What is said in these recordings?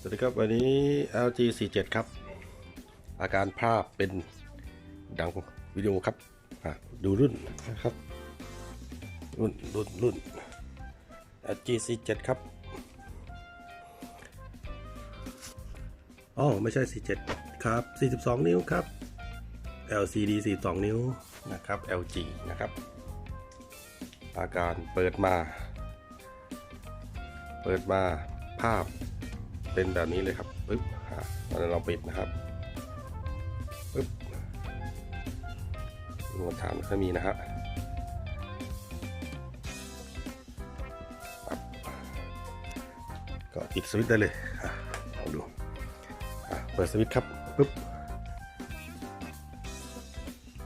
สวัสดีครับวันนี้ LG 47 ครับ อาการภาพเป็นดังวิดีโอครับดูรุ่นนะครับ รุ่นรุ่นรุ่น LG 47 ครับอ๋อไม่ใช่ 47 ครับ 42 นิ้วครับ LCD 42 นิ้วนะครับ LG นะครับ อาการเปิดมา เปิดมาภาพ เป็นแบบนี้เลยครับปึ๊บอะตอนนั้นเราปิดนะครับปึ๊บรวมฐานก็มีนะฮะก็ปิดสวิตช์ได้เลยลองดูเปิดสวิตช์ครับปึ๊บ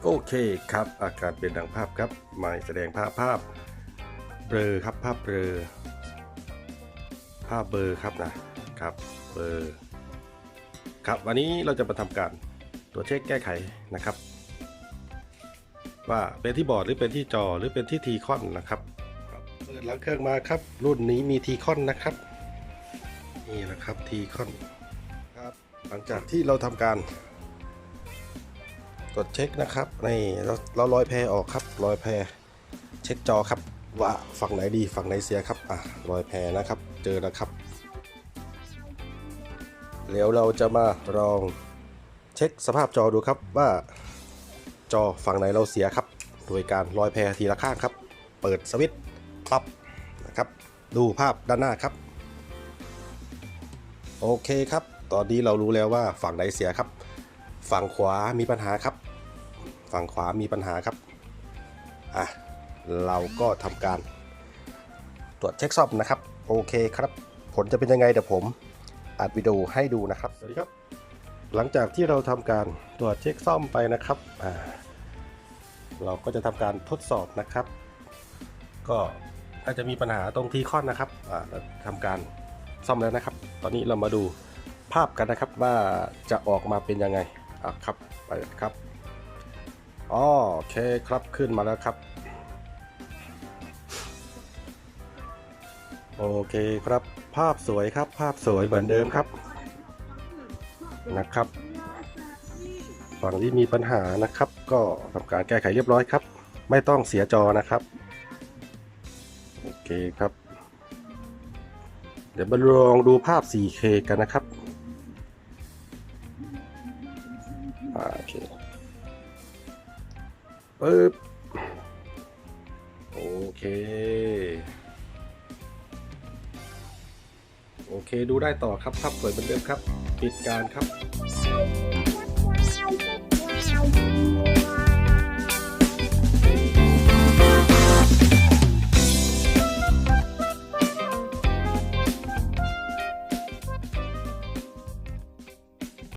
โอเคครับ อาการเป็นดังภาพครับหมายแสดงภาพภาพเบลอครับภาพเบลอภาพเบอร์ครับนะ ครับเบอร์ครับวันนี้เราจะมาทำการตรวจเช็คแก้ไขนะครับ ว่าเป็นที่บอร์ดหรือเป็นที่จอหรือเป็นที่ทีคอนนะครับเปิดหลังเครื่องมาครับ รุ่นนี้มีทีคอนนะครับนี่แหละครับทีคอนครับหลังจากที่เราทำการตรวจเช็คนะครับนี่เราเราลอยแพรออกครับลอยแพรเช็คจอครับว่าฝั่งไหนดีฝั่งไหนเสียครับอะรอยแพรนะครับ เจอแล้วครับ แล้วเราจะมาลองเช็คสภาพจอดูครับว่าจอฝั่งไหนเราเสียครับ โดยการลอยแพรทีละข้างครับ เปิดสวิตช์ปั๊บนะครับ ดูภาพด้านหน้าครับ โอเคครับ ตอนนี้เรารู้แล้วว่าฝั่งไหนเสียครับ ฝั่งขวามีปัญหาครับ ฝั่งขวามีปัญหาครับอะเราก็ทำการ ตรวจเช็คซ่อมนะครับ โอเคครับ ผลจะเป็นยังไงเดี๋ยวผม อัดวิดีโอให้ดูนะครับสวัสดีครับ หลังจากที่เราทำการตรวจเช็คซ่อมไปนะครับเราก็จะทำการทดสอบนะครับ ก็อาจจะมีปัญหาตรงทีคอนนะครับอ่าเราทำการซ่อมแล้วนะครับ ตอนนี้เรามาดูภาพกันนะครับว่าจะออกมาเป็นยังไงอะครับไปครับอ๋อโอเคครับขึ้นมาแล้วครับ โอเคครับ ภาพสวยครับ ภาพสวยเหมือนเดิมครับ นะครับ ฝั่งที่มีปัญหานะครับ ก็ทำการแก้ไขเรียบร้อยครับ ไม่ต้องเสียจอนะครับ โอเคครับ เดี๋ยวมาลองดูภาพ 4K กันนะครับโอเคปึ๊บโอเค โอเคดูได้ต่อครับภาพสวยเหมือนเดิมครับ ปิดการครับ